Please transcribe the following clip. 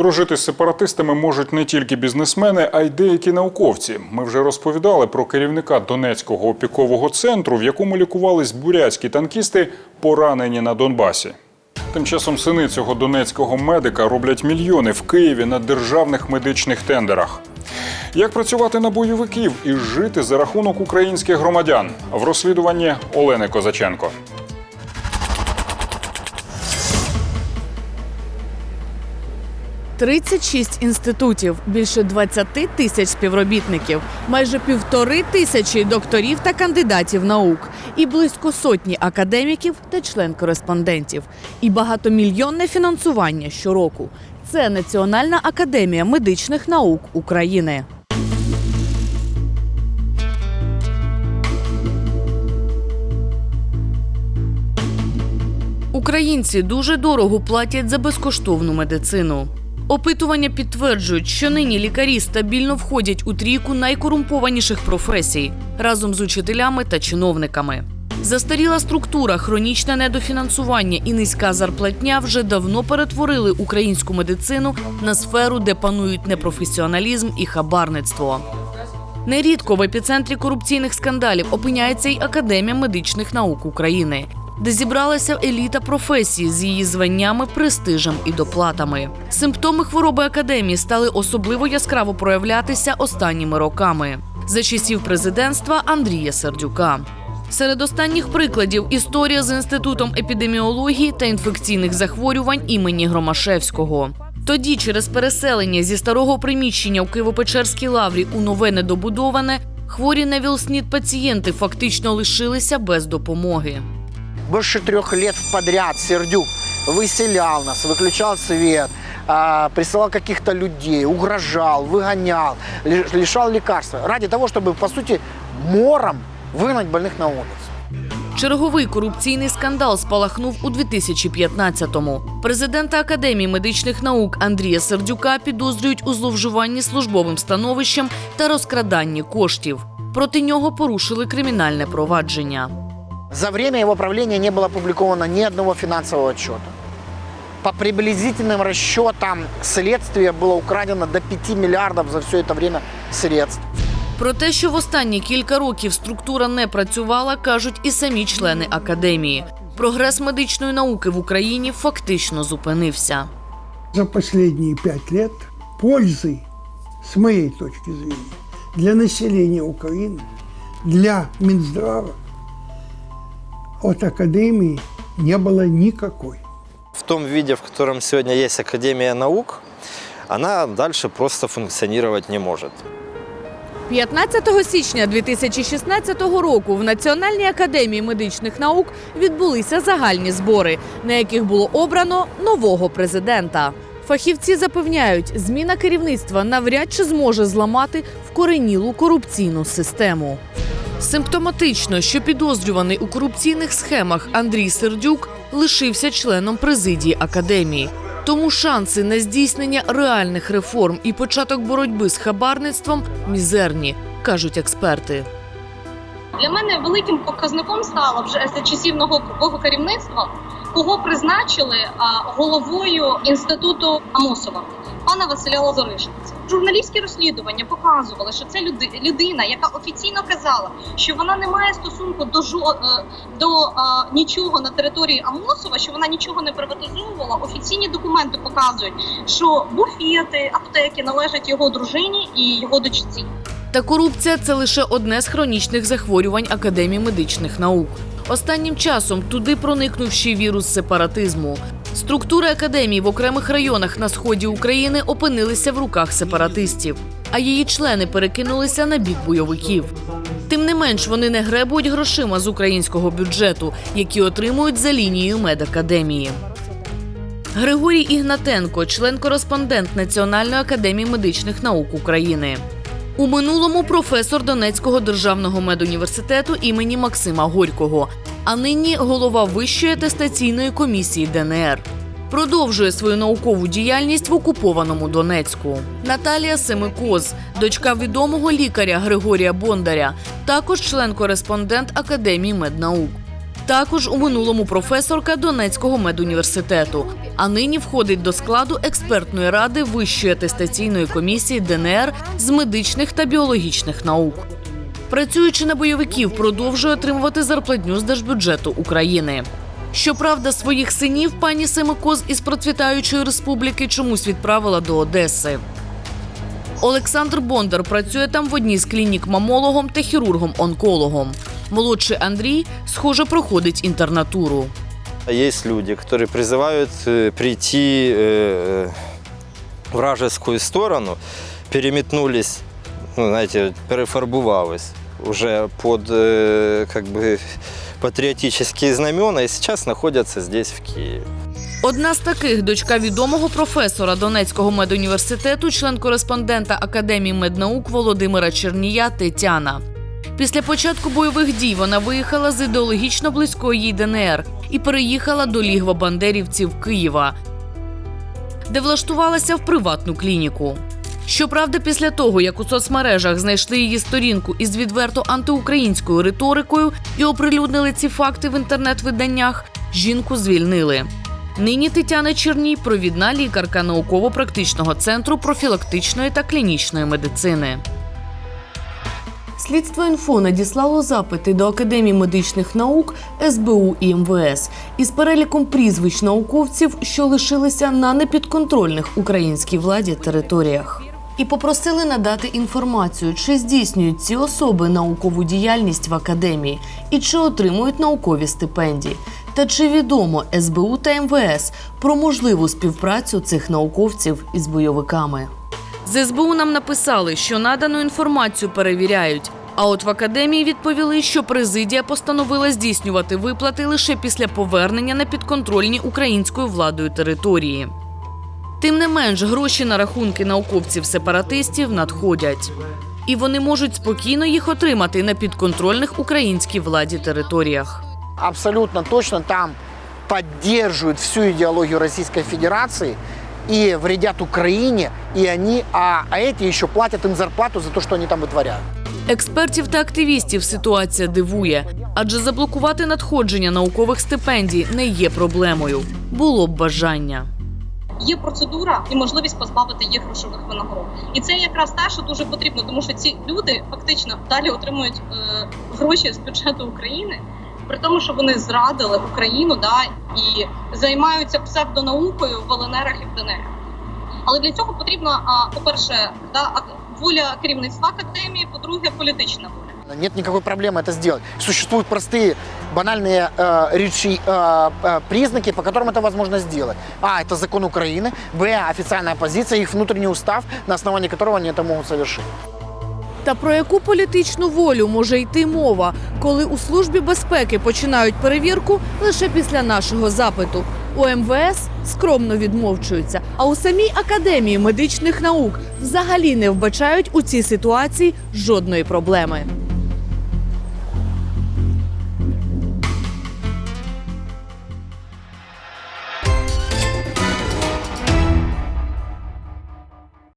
Дружити з сепаратистами можуть не тільки бізнесмени, а й деякі науковці. Ми вже розповідали про керівника Донецького опікового центру, в якому лікувались бурятські танкісти, поранені на Донбасі. Тим часом сини цього донецького медика роблять мільйони в Києві на державних медичних тендерах. Як працювати на бойовиків і жити за рахунок українських громадян в розслідуванні Олени Козаченко. – 36 інститутів, більше 20 тисяч співробітників, майже півтори тисячі докторів та кандидатів наук, і близько сотні академіків та член-кореспондентів, і багатомільйонне фінансування щороку. Це Національна академія медичних наук України. Українці дуже дорого платять за безкоштовну медицину. Опитування підтверджують, що нині лікарі стабільно входять у трійку найкорумпованіших професій разом з учителями та чиновниками. Застаріла структура, хронічне недофінансування і низька зарплатня вже давно перетворили українську медицину на сферу, де панують непрофесіоналізм і хабарництво. Нерідко в епіцентрі корупційних скандалів опиняється й Академія медичних наук України, де зібралася еліта професії з її званнями, престижем і доплатами. Симптоми хвороби академії стали особливо яскраво проявлятися останніми роками за часів президентства Андрія Сердюка. Серед останніх прикладів історія з інститутом епідеміології та інфекційних захворювань імені Громашевського. Тоді, через переселення зі старого приміщення у Києво-Печерській лаврі у нове недобудоване, хворі на ВІЛ-СНІД пацієнти фактично лишилися без допомоги Больше трех лет подряд Сердюк выселял нас, выключал свет, а, присылал каких-то людей, угрожал, выгонял, ли- лишал лекарства. Ради того, чтобы, по сути, мором выгнать больных на улицу. Черговий корупційний скандал спалахнув у 2015-му. Президента Академії медичних наук Андрія Сердюка підозрюють у зловживанні службовим становищем та розкраданні коштів. Проти нього порушили кримінальне провадження. За время его правления не было опубликовано ни одного финансового отчета. По приблизительным расчетам следствия было украдено до 5 миллиардов за все это время средств. Про те, що в останні кілька років структура не працювала, кажуть і самі члени академії. Прогрес медичної науки в Україні фактично зупинився. за последние пять лет пользы, с моей точки зрения, для населения Украины, для Минздрава от Академии не было никакой. В том виде, в котором сегодня есть Академия наук, она дальше просто функционировать не может. 15 січня 2016 року в Національній академії медичних наук відбулися загальні збори, на яких було обрано нового президента. Фахівці запевняють, зміна керівництва навряд чи зможе зламати вкоренілу корупційну систему. Симптоматично, що підозрюваний у корупційних схемах Андрій Сердюк лишився членом президії академії. Тому шанси на здійснення реальних реформ і початок боротьби з хабарництвом мізерні, кажуть експерти. Для мене великим показником стало вже за часів нового керівництва, кого призначили головою інституту Амосова, пана Василя Лазаришниця. Журналістські розслідування показували, що це людина, яка офіційно казала, що вона не має стосунку до жо, е, до а, нічого на території Амосова, що вона нічого не приватизовувала. Офіційні документи показують, що буфети, аптеки належать його дружині і його дочці. Та корупція це лише одне з хронічних захворювань Академії медичних наук. Останнім часом туди проникнув ще вірус сепаратизму. Структури академії в окремих районах на сході України опинилися в руках сепаратистів, а її члени перекинулися на бік бойовиків. Тим не менш, вони не гребують грошима з українського бюджету, які отримують за лінією медакадемії. Григорій Ігнатенко, член-кореспондент Національної академії медичних наук України. У минулому професор Донецького державного медуніверситету імені Максима Горького, а нині голова Вищої атестаційної комісії ДНР. Продовжує свою наукову діяльність в окупованому Донецьку. Наталія Семикоз, дочка відомого лікаря Григорія Бондаря, також член-кореспондент Академії меднаук. Також у минулому професорка Донецького медуніверситету, а нині входить до складу експертної ради Вищої атестаційної комісії ДНР з медичних та біологічних наук. Працюючи на бойовиків, продовжує отримувати зарплатню з держбюджету України. Щоправда, своїх синів пані Семикоз із процвітаючої республіки чомусь відправила до Одеси. Олександр Бондар працює там в одній з клінік мамологом та хірургом-онкологом. Молодший Андрій, схоже, проходить інтернатуру. А Есть люди, которые призывают э, прийти э, в вражескую сторону, переметнулись, ну, знаете, перефарбувались уже под э, как бы патриотические знамена и сейчас находятся здесь, в Киеве. Одна з таких дочка відомого професора Донецького медуніверситету, член-кореспондента Академії меднаук Володимира Чернія Тетяна. Після початку бойових дій вона виїхала з ідеологічно близької ДНР і переїхала до лігва бандерівців Києва, де влаштувалася в приватну клініку. Щоправда, після того, як у соцмережах знайшли її сторінку із відверто антиукраїнською риторикою і оприлюднили ці факти в інтернет-виданнях, жінку звільнили. Нині Тетяна Черній провідна лікарка науково-практичного центру профілактичної та клінічної медицини. Слідство інфо надіслало запити до Академії медичних наук СБУ і МВС із переліком прізвищ науковців, що лишилися на непідконтрольних українській владі територіях. І попросили надати інформацію, чи здійснюють ці особи наукову діяльність в академії і чи отримують наукові стипендії. Та чи відомо СБУ та МВС про можливу співпрацю цих науковців із бойовиками? З СБУ нам написали, що надану інформацію перевіряють. А от в академії відповіли, що президія постановила здійснювати виплати лише після повернення на підконтрольні українською владою території. Тим не менш, гроші на рахунки науковців-сепаратистів надходять. І вони можуть спокійно їх отримати на підконтрольних українській владі територіях. Абсолютно точно там поддерживают всю идеологию Российской Федерации и вредят Украине, и они, а, а эти еще платят им зарплату за то, что они там вытворяют. Експертів та активістів ситуація дивує, адже заблокувати надходження наукових стипендій не є проблемою. Було б бажання. Є процедура і можливість позбавити їх грошових винагород. І це якраз те, що дуже потрібно, тому що ці люди фактично далі отримують е, гроші з бюджету України, при тому, що вони зрадили Україну да, і займаються псевдонаукою в ЛНРах і в ДНР. Але для цього потрібна, а, по-перше, да, ак- воля керівництва академії, по-друге, політична воля. Нет никакой проблемы это сделать. Существуют простые, банальные э, речи, э, э, признаки, по которым это возможно сделать. А, это закон Украины. Б, официальная позиция, их внутренний устав, на основании которого они это могут совершить. Та про яку політичну волю може йти мова, коли у службі безпеки починають перевірку лише після нашого запиту? У МВС скромно відмовчуються, а у самій академії медичних наук взагалі не вбачають у цій ситуації жодної проблеми.